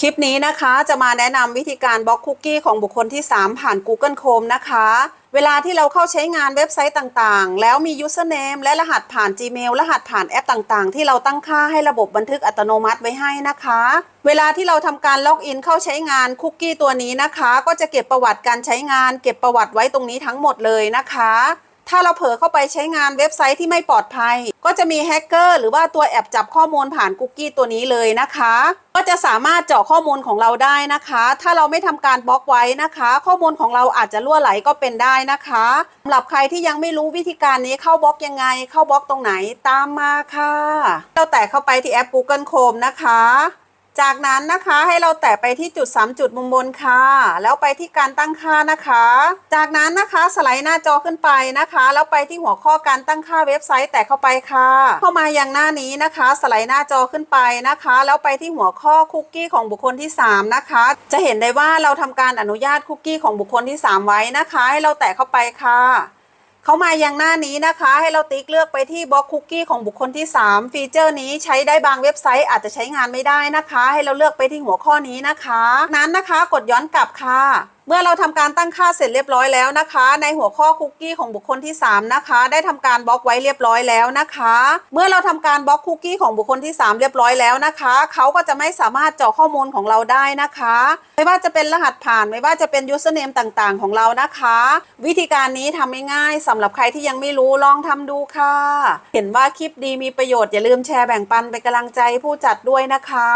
คลิปนี้นะคะจะมาแนะนำวิธีการบล็อกคุกกี้ของบุคคลที่ 3 ผ่าน Google Chrome นะคะ เวลาที่เราเข้าใช้งานเว็บไซต์ต่างๆ แล้วมี username และรหัสผ่าน Gmail รหัสผ่านแอปต่างๆ ที่เราตั้งค่าให้ระบบบันทึกอัตโนมัติไว้ให้นะคะ เวลาที่เราทำการล็อกอินเข้าใช้งานคุกกี้ตัวนี้นะคะ ก็จะเก็บประวัติการใช้งาน เก็บประวัติไว้ตรงนี้ทั้งหมดเลยนะคะ ถ้าเราเผลอเข้าไปใช้งานเว็บไซต์ที่ไม่ปลอดภัย ก็จะมีแฮกเกอร์หรือว่าตัวแอบจับข้อมูลผ่านคุกกี้ตัวนี้เลยนะคะ ก็จะสามารถเจาะข้อมูลของเราได้นะคะ ถ้าเราไม่ทำการบล็อกไว้นะคะ ข้อมูลของเราอาจจะรั่วไหลก็เป็นได้นะคะสำหรับใครที่ยังไม่รู้วิธีการนี้เข้าบล็อกยังไง เข้าบล็อกตรงไหนตามมาค่ะเราแตะเข้าไปที่แอป Google Chrome นะคะ จากนั้นนะคะให้เราแตะไปที่จุด 3 จุดมุมบนค่ะ แล้วไปที่การตั้งค่านะคะ จากนั้นนะคะสไลด์หน้าจอขึ้นไปนะคะ แล้วไปที่หัวข้อการตั้งค่าเว็บไซต์แตะเข้าไปค่ะ เข้ามายังหน้านี้นะคะ สไลด์หน้าจอขึ้นไปนะคะ แล้วไปที่หัวข้อคุกกี้ของบุคคลที่ 3 นะคะ จะเห็นได้ว่าเราทำการอนุญาตคุกกี้ของบุคคลที่ 3 ไว้นะคะ ให้เราแตะเข้าไปค่ะ เข้ามายังหน้านี้นะคะ ให้เราติ๊กเลือกไปที่บล็อกคุกกี้ของบุคคลที่ 3 ฟีเจอร์นี้ใช้ได้บางเว็บไซต์อาจจะใช้งานไม่ได้นะคะ ให้เราเลือกไปที่หัวข้อนี้นะคะ นั้นนะคะ กดย้อนกลับค่ะ เมื่อเราทำการตั้งค่าเสร็จเรียบร้อยแล้วนะคะ ในหัวข้อคุกกี้ของบุคคลที่ 3 นะคะ ได้ทำการบล็อกไว้เรียบร้อยแล้วนะคะ เมื่อเราทำการบล็อกคุกกี้ของบุคคลที่ 3 เรียบร้อยแล้วนะคะ เขาก็จะไม่สามารถเจาะข้อมูลของเราได้นะคะ ไม่ว่าจะเป็นรหัสผ่านไม่ว่าจะเป็น username ต่างๆ ของเรานะคะ วิธีการนี้ทำง่ายๆสำหรับใครที่ยังไม่รู้ลองทำดูค่ะ เห็นว่าคลิปดีมีประโยชน์อย่าลืมแชร์แบ่งปันเป็นกำลังใจผู้จัดด้วยนะคะ